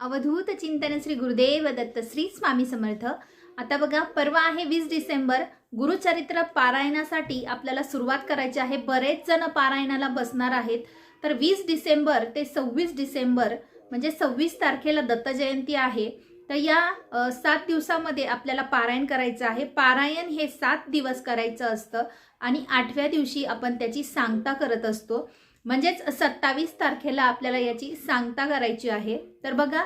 अवधूत चिंतन श्री गुरुदेव दत्त श्री स्वामी समर्थ. आता बघा परवा आहे वीस डिसेंबर. गुरुचरित्र पारायणासाठी आपल्याला सुरुवात करायची आहे. बरेच जण पारायणाला बसणार आहेत. तर वीस डिसेंबर ते सव्वीस डिसेंबर म्हणजे सव्वीस तारखेला दत्त जयंती आहे. तर या सात दिवसामध्ये आपल्याला पारायण करायचं आहे. पारायण हे सात दिवस करायचं असतं आणि आठव्या दिवशी आपण त्याची सांगता करत असतो. म्हणजेच सत्तावीस तारखेला आपल्याला याची सांगता करायची आहे. तर बघा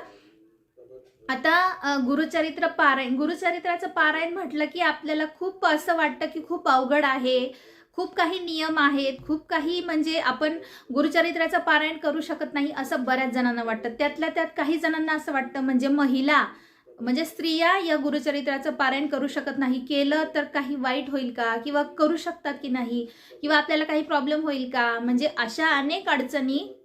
आता गुरुचरित्र पारायण गुरुचरित्राचं पारायण म्हटलं की आपल्याला खूप असं वाटतं की खूप अवघड आहे. खूप काही नियम आहेत. खूप काही म्हणजे आपण गुरुचरित्राचं पारायण करू शकत नाही असं बऱ्याच जणांना वाटतं. त्यातल्या त्यात काही जणांना असं वाटतं म्हणजे महिला म्हणजे स्त्रिया या गुरुचरित्राचं पारायण करू शकत नाही. केलं तर काही वाईट होईल का? किंवा करू शकतात की नाही? किंवा आपल्याला काही प्रॉब्लेम होईल का? म्हणजे अशा अनेक अडचणी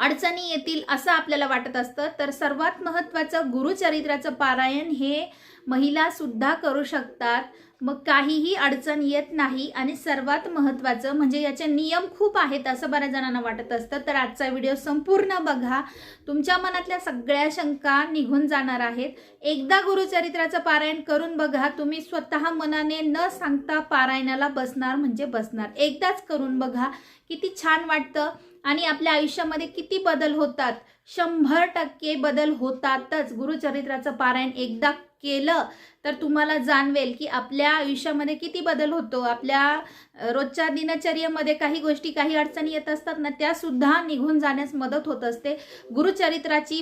अडचणी येतील असं आपल्याला वाटत असतं. तर सर्वात महत्त्वाचं गुरुचरित्राचं पारायण हे महिला सुद्धा करू शकतात. मग काहीही अडचण येत नाही आणि सर्वात महत्त्वाचं म्हणजे याचे नियम खूप आहेत असं बऱ्याच जणांना वाटत असतं. तर आजचा व्हिडिओ संपूर्ण बघा. तुमच्या मनातल्या सगळ्या शंका निघून जाणार आहेत. एकदा गुरुचरित्राचं पारायण करून बघा. तुम्ही स्वतः मनाने न सांगता पारायणाला बसणार म्हणजे बसणार. एकदाच करून बघा. किती छान वाटतं. आणि आपल्या आयुष्यामध्ये किती बदल होतात. शंभर टक्के बदल होतातच. गुरुचरित्राचं पारायण एकदा केलं तर तुम्हाला जाणवेल की आपल्या आयुष्यामध्ये किती बदल होतो. आपल्या रोजच्या दिनचर्येमध्ये काही गोष्टी काही अडचणी येत असतात ना त्यासुद्धा निघून जाण्यास मदत होत असते. गुरुचरित्राची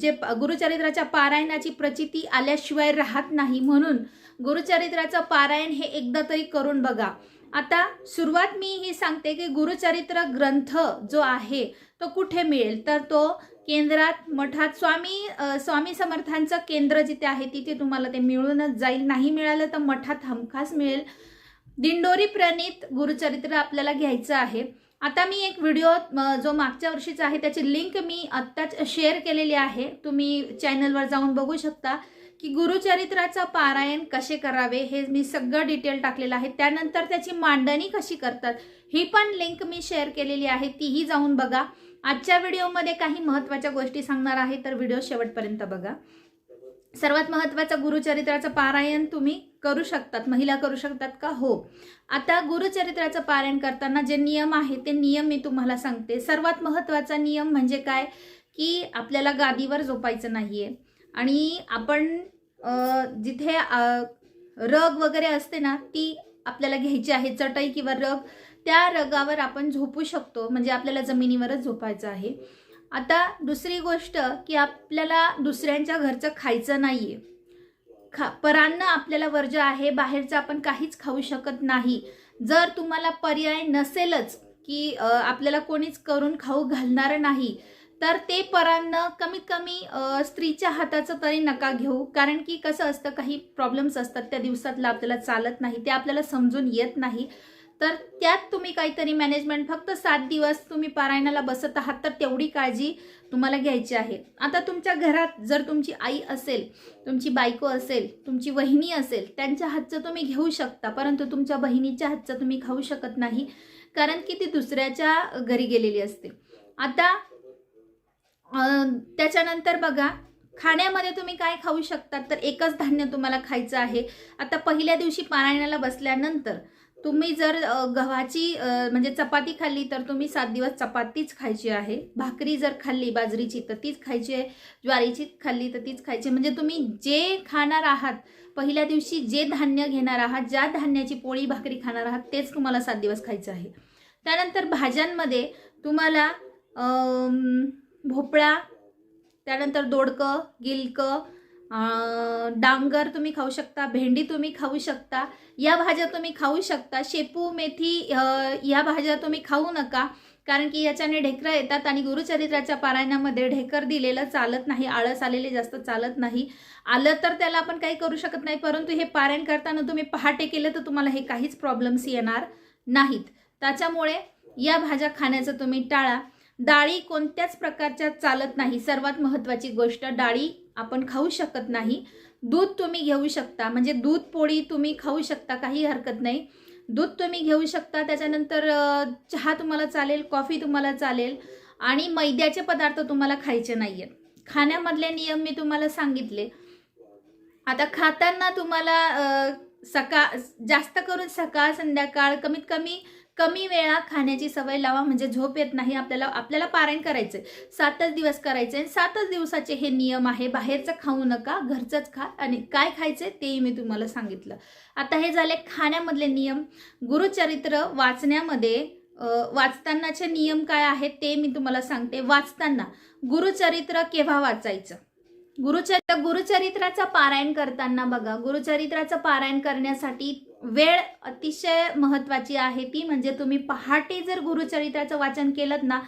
जे गुरुचरित्राच्या पारायणाची प्रचिती आल्याशिवाय राहत नाही म्हणून गुरुचरित्राचं पारायण हे एकदा तरी करून बघा. आता सुरुवात मी ही सांगते की गुरुचरित्र ग्रंथ जो आहे तो कुठे मिळेल? तर तो केंद्रात मठात स्वामी स्वामी समर्थांचं केंद्र जिथे आहे तिथे तुम्हाला ते मिळूनच जाईल. नाही मिळालं तर मठात हमखास मिळेल. दिंडोरी प्रणित गुरुचरित्र आपल्याला घ्यायचं आहे. आता मी एक व्हिडिओ जो मागच्या वर्षीचा आहे त्याची लिंक मी आत्ताच शेअर केलेली आहे. तुम्ही चॅनलवर जाऊन बघू शकता. की गुरुचरित्राचं पारायण कसे करावे हे मी सगळं डिटेल टाकलेलं आहे. त्यानंतर त्याची मांडणी कशी करतात ही पण लिंक मी शेअर केलेली आहे तीही जाऊन बघा. आजच्या व्हिडिओमध्ये काही महत्त्वाच्या गोष्टी सांगणार आहे तर व्हिडिओ शेवटपर्यंत बघा. सर्वात महत्त्वाचं गुरुचरित्राचं पारायण तुम्ही करू शकतात महिला करू शकतात का? हो. आता गुरुचरित्राचं पारायण करताना जे नियम आहे ते नियम मी तुम्हाला सांगते. सर्वात महत्त्वाचा नियम म्हणजे काय? की आपल्याला गादीवर झोपायचं नाही आहे आणि आपण जिथे रग वगैरे असते ना ती आपल्याला घ्यायची आहे चटई किंवा रग त्या रगावर आपण झोपू शकतो म्हणजे आपल्याला जमिनीवरच झोपायचं आहे. आता दुसरी गोष्ट की आपल्याला दुसऱ्यांच्या घरचं खायचं नाही आहे खा परान्न आपल्याला वर्ज आहे बाहेरचं आपण काहीच खाऊ शकत नाही. जर तुम्हाला पर्याय नसेलच की आपल्याला कोणीच करून खाऊ घालणारं नाही तर ते परांना कमीत कमी स्त्रीच्या हाताचं तरी नका घेऊ. कारण की कसं असतं काही प्रॉब्लेम्स असतात त्या दिवसातलं आपल्याला चालत नाही ते आपल्याला समजून येत नाही. तर त्यात तुम्ही काहीतरी मॅनेजमेंट फक्त सात दिवस तुम्ही पारायणाला बसत आहात तर तेवढी काळजी तुम्हाला घ्यायची आहे. आता तुमच्या घरात जर तुमची आई असेल तुमची बायको असेल तुमची वहिनी असेल त्यांच्या हातचं तुम्ही घेऊ शकता परंतु तुमच्या बहिणीच्या हातचं तुम्ही खाऊ शकत नाही कारण की ती दुसऱ्याच्या घरी गेलेली असते. आता त्याच्यानंतर बघा खाण्यामध्ये तुम्ही काय खाऊ शकतात? तर एकच धान्य तुम्हाला खायचं आहे. आता पहिल्या दिवशी पारायणाला बसल्यानंतर तुम्ही जर गव्हाची म्हणजे चपाती खाल्ली तर तुम्ही सात दिवस चपातीच खायची आहे. भाकरी जर खाल्ली बाजरीची तर तीच खायची आहे. ज्वारीची खाल्ली तर तीच खायची म्हणजे तुम्ही जे खाणार आहात पहिल्या दिवशी जे धान्य घेणार आहात ज्या धान्याची पोळी भाकरी खाणार आहात तेच तुम्हाला सात दिवस खायचं आहे. त्यानंतर भाज्यांमध्ये तुम्हाला भोपळा त्यानंतर दोडकं गिलकं डांगर तुम्ही खाऊ शकता भेंडी तुम्ही खाऊ शकता या भाज्या तुम्ही खाऊ शकता शेपू मेथी या भाज्या तुम्ही खाऊ नका कारण की याच्याने ढेकरं येतात आणि गुरुचरित्राच्या पारायणामध्ये ढेकर दिलेलं चालत नाही आळस आलेले जास्त चालत नाही. आलं तर त्याला आपण काही करू शकत नाही परंतु हे पारायण करताना तुम्ही पहाटे केलं तर तुम्हाला हे काहीच प्रॉब्लेम्स येणार नाहीत. त्याच्यामुळे या भाज्या खाण्याचं तुम्ही टाळा. डाळी कोणत्याच प्रकारच्या चालत नाही. सर्वात महत्त्वाची गोष्ट डाळी आपण खाऊ शकत नाही. दूध तुम्ही घेऊ शकता. म्हणजे दूध पोळी तुम्ही खाऊ शकता काही हरकत नाही. दूध तुम्ही घेऊ शकता त्याच्यानंतर चहा तुम्हाला चालेल कॉफी तुम्हाला चालेल आणि मैद्याचे पदार्थ तुम्हाला खायचे नाही आहेत खाण्यामधले नियम मी तुम्हाला सांगितले. आता खाताना तुम्हाला सकाळ जास्त करून सकाळ संध्याकाळ कमीत कमी कमी वेळा खाण्याची सवय लावा म्हणजे झोप येत नाही आपल्याला आपल्याला पारायण करायचंय. सातच दिवस करायचे आणि सातच दिवसाचे हे नियम आहे बाहेरचं खाऊ नका घरचंच खा आणि काय खायचंय तेही मी तुम्हाला सांगितलं. आता हे झाले खाण्यामधले नियम. गुरुचरित्र वाचण्यामध्ये वाचतानाचे नियम काय आहेत ते मी तुम्हाला सांगते. वाचताना गुरुचरित्र केव्हा वाचायचं? गुरुचरित्र गुरुचरित्राचं पारायण करताना बघा. गुरुचरित्राचं पारायण करण्यासाठी वेळ अतिशय महत्वाची आहे ती म्हणजे तुम्ही पहाटे जर गुरुचरित्राचं वाचन केलं ना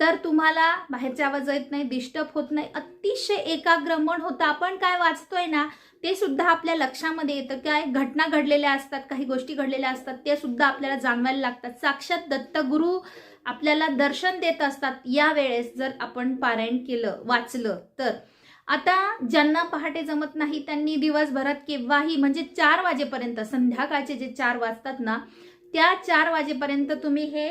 तर तुम्हाला बाहेरचा आवाज येत नाही डिस्टर्ब होत नाही अतिशय एकाग्र मन होतं. आपण काय वाचतोय ना ते सुद्धा आपल्या लक्षामध्ये येतं. काय घटना घडलेल्या असतात काही गोष्टी घडलेल्या असतात त्या सुद्धा आपल्याला जाणवायला लागतात. साक्षात दत्तगुरु आपल्याला दर्शन देत असतात. या वेळेस जर आपण पारायण केलं वाचलं तर आता ज्यांना पहाटे जमत नाही त्यांनी दिवसभरात केव्हाही म्हणजे चार वाजेपर्यंत संध्याकाळचे जे चार वाजतात ना त्या चार वाजेपर्यंत तुम्ही हे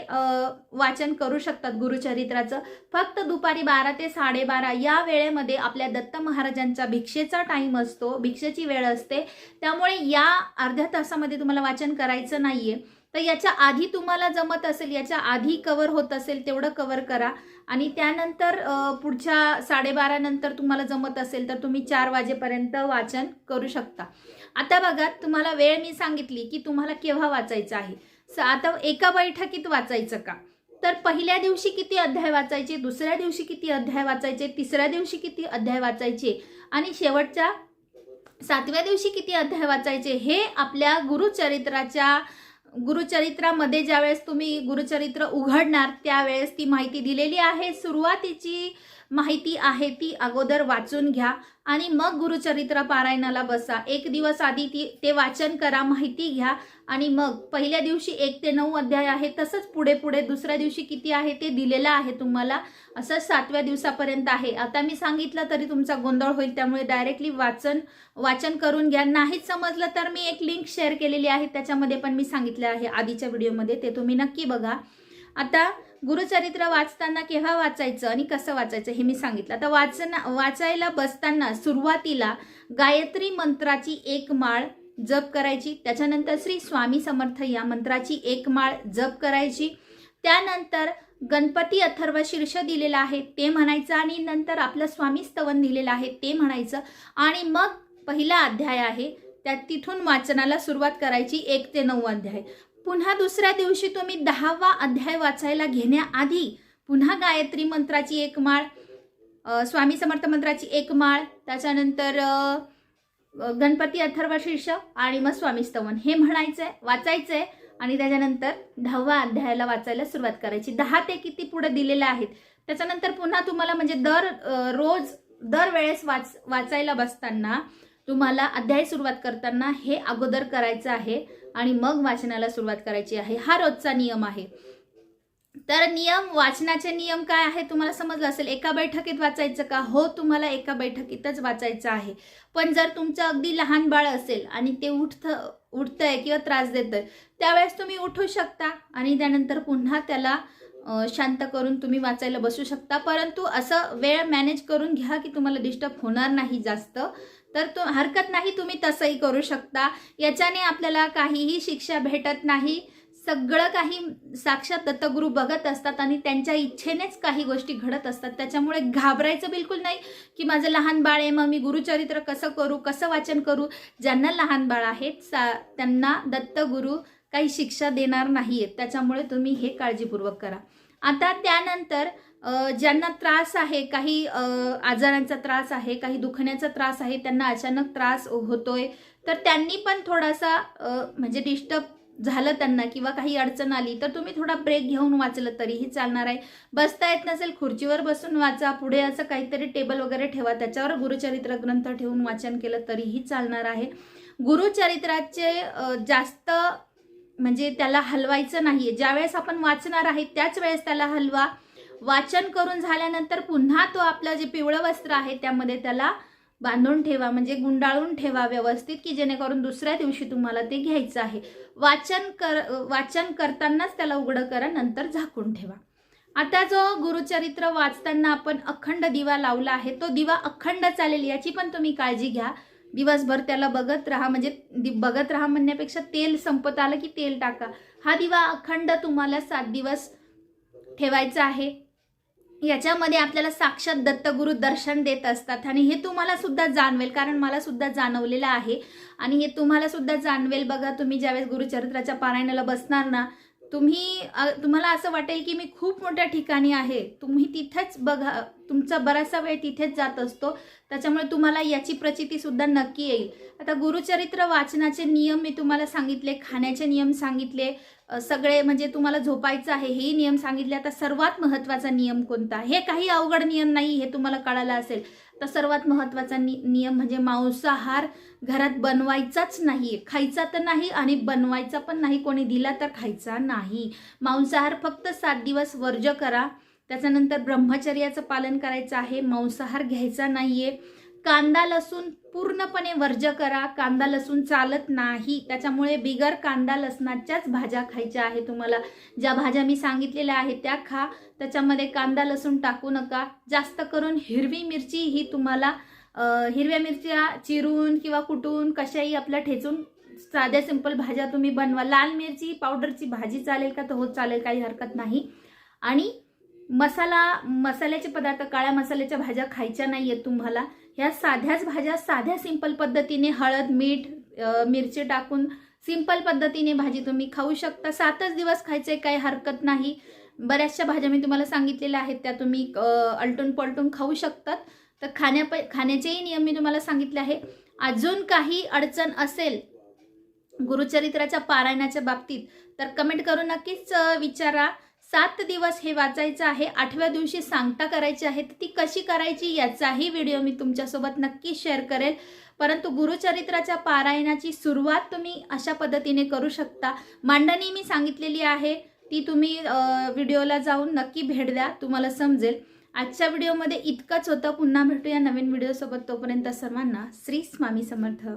वाचन करू शकतात गुरुचरित्राचं. फक्त दुपारी बारा ते साडेबारा या वेळेमध्ये आपल्या दत्त महाराजांचा भिक्षेचा टाईम असतो भिक्षेची वेळ असते. त्यामुळे या अर्ध्या तासामध्ये तुम्हाला वाचन करायचं नाहीये. तर याच्या आधी तुम्हाला जमत असेल याच्या आधी कवर होत असेल तेवढं कवर करा. आणि त्यानंतर पुढच्या साडेबारा नंतर तुम्हाला जमत असेल तर तुम्ही चार वाजेपर्यंत वाचन करू शकता. आता बघा तुम्हाला वेळ मी सांगितली की तुम्हाला केव्हा वाचायचं आहे. स- आता एका बैठकीत वाचायचं का? तर पहिल्या दिवशी किती अध्याय वाचायचे दुसऱ्या दिवशी किती अध्याय वाचायचे तिसऱ्या दिवशी किती अध्याय वाचायचे आणि शेवटच्या सातव्या दिवशी किती अध्याय वाचायचे हे आपल्या गुरुचरित्राच्या गुरुचरित्रामध्ये ज्यावेळेस तुम्ही गुरुचरित्र उघडणार त्यावेळेस ती माहिती दिलेली आहे. सुरुवातीची माहिती आहे ती अगोदर वाचून घ्या. आणि मग गुरुचरित्र पारायणाला बसा. एक दिवस आधी ती ते वाचन करा माहिती घ्या. आणि मग पहिल्या दिवशी एक ते नऊ अध्याय आहे तसंच पुढे पुढे दुसऱ्या दिवशी किती आहे ते दिलेलं आहे तुम्हाला. असं सातव्या दिवसापर्यंत आहे. आता मी सांगितलं तरी तुमचा गोंधळ होईल त्यामुळे डायरेक्टली वाचन वाचन करून घ्या. नाहीच समजलं तर मी एक लिंक शेअर केलेली आहे त्याच्यामध्ये पण मी सांगितलं आहे आधीच्या व्हिडिओमध्ये ते तुम्ही नक्की बघा. आता गुरुचरित्र वाचताना केव्हा वाचायचं आणि कसं वाचायचं हे मी सांगितलं. आता वाचना वाचायला बसताना सुरुवातीला गायत्री मंत्राची एक माळ जप करायची त्याच्यानंतर श्री स्वामी समर्थ या मंत्राची एक माळ जप करायची त्यानंतर गणपती अथर्व शीर्ष दिलेलं आहे ते म्हणायचं आणि नंतर आपलं स्वामी स्तवन दिलेलं आहे ते म्हणायचं. आणि मग पहिला अध्याय आहे त्या तिथून वाचनाला सुरुवात करायची एक ते नऊ अध्याय. पुन्हा दुसऱ्या दिवशी तुम्ही दहावा अध्याय वाचायला घेण्याआधी पुन्हा गायत्री मंत्राची एक माळ स्वामी समर्थ मंत्राची एक माळ त्याच्यानंतर गणपती अथर्वशीर्ष आणि मग स्वामी स्तवन हे वाचायचं आहे आणि त्याच्यानंतर दहावा अध्यायाला वाचायला सुरुवात करायची. दहा ते किती पुढे दिलेले आहेत त्याच्यानंतर पुन्हा तुम्हाला म्हणजे दर रोज दर वेळेस वाच वाचायला बसताना तुम्हाला अध्याय सुरुवात करताना हे अगोदर करायचं आहे. आणि मग वाचनाला सुरुवात करायची आहे. हा रोजचा नियम आहे. तर नियम वाचनाचे नियम काय आहे तुम्हाला समजलं असेल? एका बैठकीत वाचायचं का? हो तुम्हाला एका बैठकीतच वाचायचं आहे. पण जर तुमचं अगदी लहान बाळ असेल आणि ते उठतं उठतंय किंवा त्रास देतंय त्यावेळेस तुम्ही उठू शकता आणि त्यानंतर पुन्हा त्याला शांत करून तुम्ही वाचायला बसू शकता. परंतु असं वेळ मॅनेज करून घ्या की तुम्हाला डिस्टर्ब होणार नाही जास्त. तर तो हरकत नाही तुम्ही तसंही करू शकता. याच्याने आपल्याला काहीही शिक्षा भेटत नाही. सगळं काही साक्षात दत्तगुरू बघत असतात आणि त्यांच्या इच्छेनेच काही गोष्टी घडत असतात. त्याच्यामुळे घाबरायचं बिलकुल नाही की माझं लहान बाळ आहे मग मी गुरुचरित्र कसं करू कसं वाचन करू? ज्यांना लहान बाळ आहेत सा त्यांना दत्तगुरू काही शिक्षा देणार नाही आहेत त्याच्यामुळे तुम्ही हे काळजीपूर्वक करा. आता त्यानंतर ज्यांना त्रास आहे काही आजारांचा त्रास आहे काही दुखण्याचा त्रास आहे त्यांना अचानक त्रास होतोय तर त्यांनी पण थोडासा म्हणजे डिस्टर्ब झालं त्यांना किंवा काही अडचण आली तर तुम्ही थोडा ब्रेक घेऊन वाचलं तरीही चालणार आहे. बसता येत नसेल खुर्चीवर बसून वाचा पुढे असं काहीतरी टेबल वगैरे ठेवा त्याच्यावर गुरुचरित्र ग्रंथ ठेवून वाचन केलं तरीही चालणार आहे. गुरुचरित्राचे जास्त म्हणजे त्याला हलवायचं नाहीये. ज्यावेळेस आपण वाचणार आहे त्याच वेळेस त्याला हलवा. वाचन करून झाल्यानंतर पुन्हा तो आपलं जे पिवळं वस्त्र आहे त्यामध्ये त्याला बांधून ठेवा म्हणजे गुंडाळून ठेवा व्यवस्थित की जेणेकरून दुसऱ्या दिवशी तुम्हाला ते घ्यायचं आहे. वाचन कर वाचन करतानाच त्याला उघडं करा नंतर झाकून ठेवा. आता जो गुरुचरित्र वाचताना आपण अखंड दिवा लावला आहे तो दिवा अखंड चालेल याची पण तुम्ही काळजी घ्या. दिवसभर त्याला बघत राहा म्हणजे दि- बघत राहा म्हणण्यापेक्षा तेल संपत आलं की तेल टाका. हा दिवा अखंड तुम्हाला सात दिवस ठेवायचा आहे. याच्यामध्ये आपल्याला साक्षात दत्तगुरु दर्शन देत असतात. आणि हे तुम्हाला सुद्धा जाणवेल कारण मला सुद्धा जाणवलेलं आहे. आणि हे तुम्हाला सुद्धा जाणवेल बघा तुम्ही ज्यावेळेस गुरुचरित्राच्या पारायणाला बसणार ना तुम्ही तुम्हाला असं वाटेल की मी खूप मोठ्या ठिकाणी आहे. तुम्ही तिथेच बघा तुमचा बराचसा वेळ तिथेच जात असतो. त्याच्यामुळे तुम्हाला याची प्रचिती सुद्धा नक्की येईल. आता गुरुचरित्र वाचनाचे नियम मी तुम्हाला सांगितले खाण्याचे नियम सांगितले सगळे म्हणजे तुम्हाला झोपायचं आहे हेही नियम सांगितले. आता सर्वात महत्त्वाचा नियम कोणता? हे काही अवघड नियम नाही हे तुम्हाला कळालं असेल. तर सर्वात महत्त्वाचा नि नियम म्हणजे मांसाहार घरात बनवायचाच नाही. खायचा तर नाही आणि बनवायचा पण नाही. कोणी दिला तर खायचा नाही. मांसाहार फक्त सात दिवस वर्ज करा. त्याच्यानंतर ब्रह्मचर्याचं पालन करायचं आहे. मांसाहार घ्यायचा नाहीये. कांदा लसूण पूर्णपणे वर्ज करा. कांदा लसूण चालत नाही. त्याच्यामुळे बिगर कांदा लसणाच्याच भाज्या खायच्या आहे तुम्हाला. ज्या भाज्या मी सांगितलेल्या आहेत त्या खा. त्याच्यामध्ये कांदा लसूण टाकू नका. जास्त करून हिरवी मिरची ही तुम्हाला हिरव्या मिरच्या चिरून किंवा कुटून कशाही आपल्या ठेचून साध्या सिंपल भाज्या तुम्ही बनवा. लाल मिरची पावडरची भाजी चालेल का? तर हो चालेल काही हरकत नाही. आणि मसाला मसाल्याचे पदार्थ काळ्या मसाल्याच्या भाज्या खायच्या नाही आहेत तुम्हाला. ह्या साध्याच भाज्या साध्या सिंपल पद्धतीने हळद मीठ मिरची टाकून सिंपल पद्धतीने भाजी तुम्ही खाऊ शकता. सातच दिवस खायचे काही हरकत नाही. बऱ्याचशा भाज्या मी तुम्हाला सांगितलेल्या आहेत त्या तुम्ही अलटून पलटून खाऊ शकतात. तर खाण्या खाण्याचेही नियम मी तुम्हाला सांगितले आहे. अजून काही अडचण असेल गुरुचरित्राच्या पारायणाच्या बाबतीत तर कमेंट करून नक्कीच विचारा. सात दिवस हे वाचायचं आहे. आठव्या दिवशी सांगता करायची आहे तर ती कशी करायची याचाही व्हिडिओ मी तुमच्यासोबत नक्की शेअर करेल. परंतु गुरुचरित्राच्या पारायणाची सुरुवात तुम्ही अशा पद्धतीने करू शकता. मांडणी मी सांगितलेली आहे. ती तुम्ही व्हिडिओला जाऊन नक्की भेट द्या. तुम्हाला समजेल. आजच्या व्हिडिओमध्ये इतकंच होतं. पुन्हा भेटूया नवीन व्हिडिओसोबत. तोपर्यंत सर्वांना श्री स्वामी समर्थ.